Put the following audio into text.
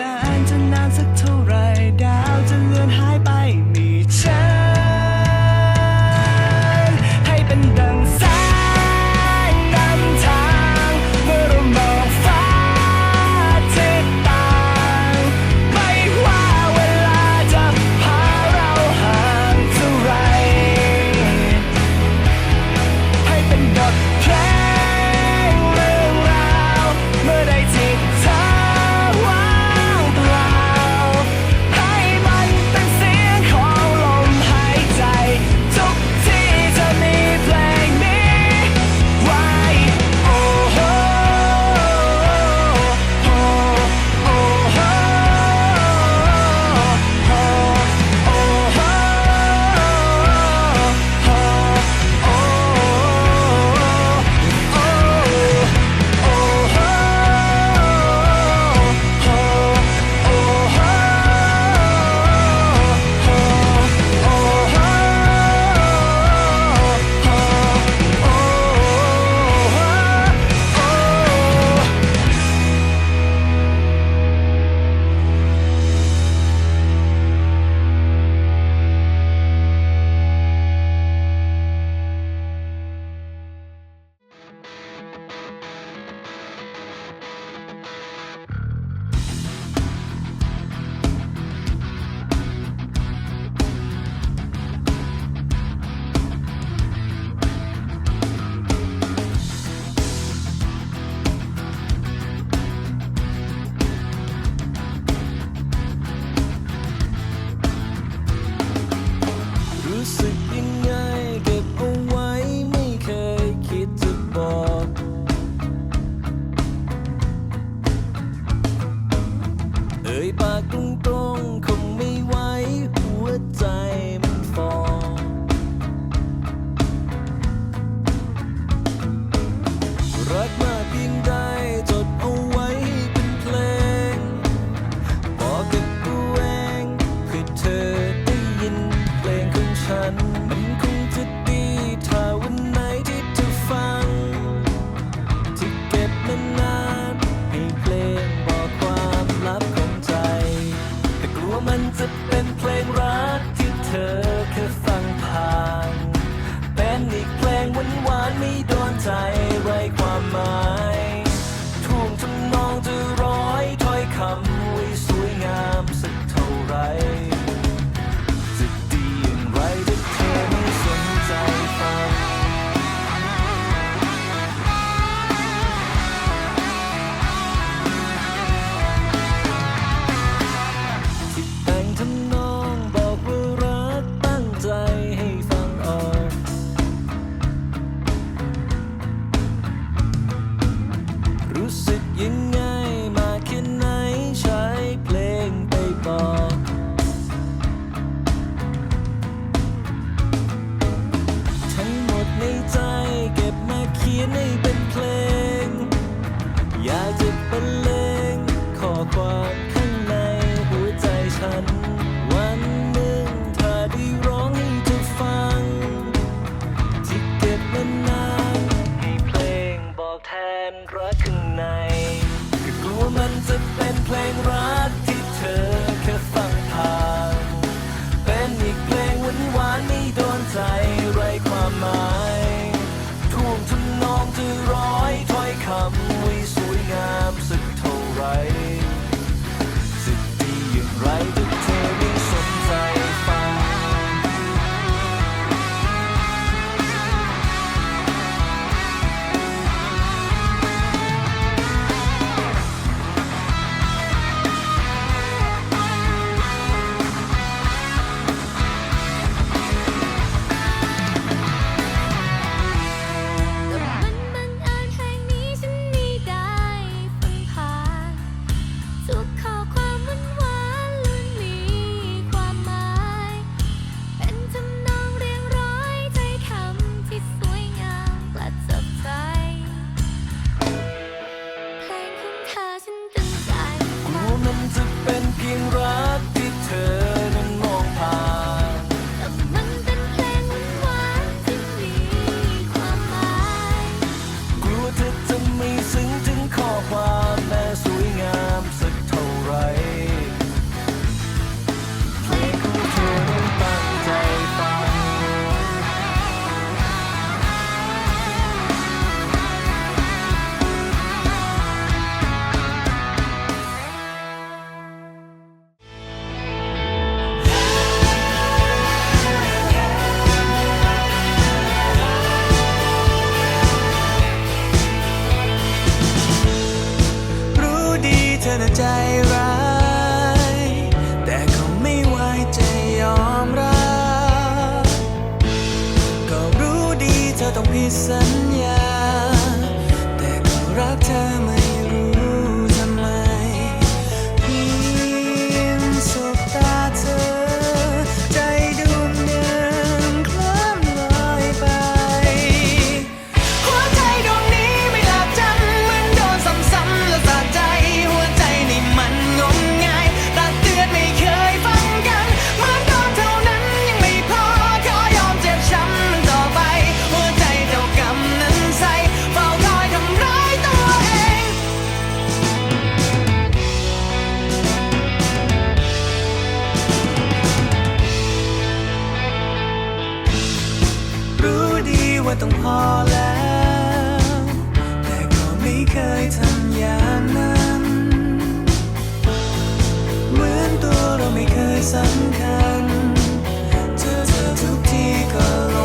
นานจะนานสักเท่าไรดาวจะเลือนหายไป มันจะเป็นเพลงรักที่เธอ எங்க แต่ก็ไม่ไหวจะยอมรับ ก็รู้ดีเธอต้องผิดสัญญา แต่ก็รักเธอ ว่าต้องพอแล้ว แต่ก็ไม่เคยทำอย่างนั้น เหมือนตัวเราไม่เคยสำคัญ เจอเธอทุกทีก็ร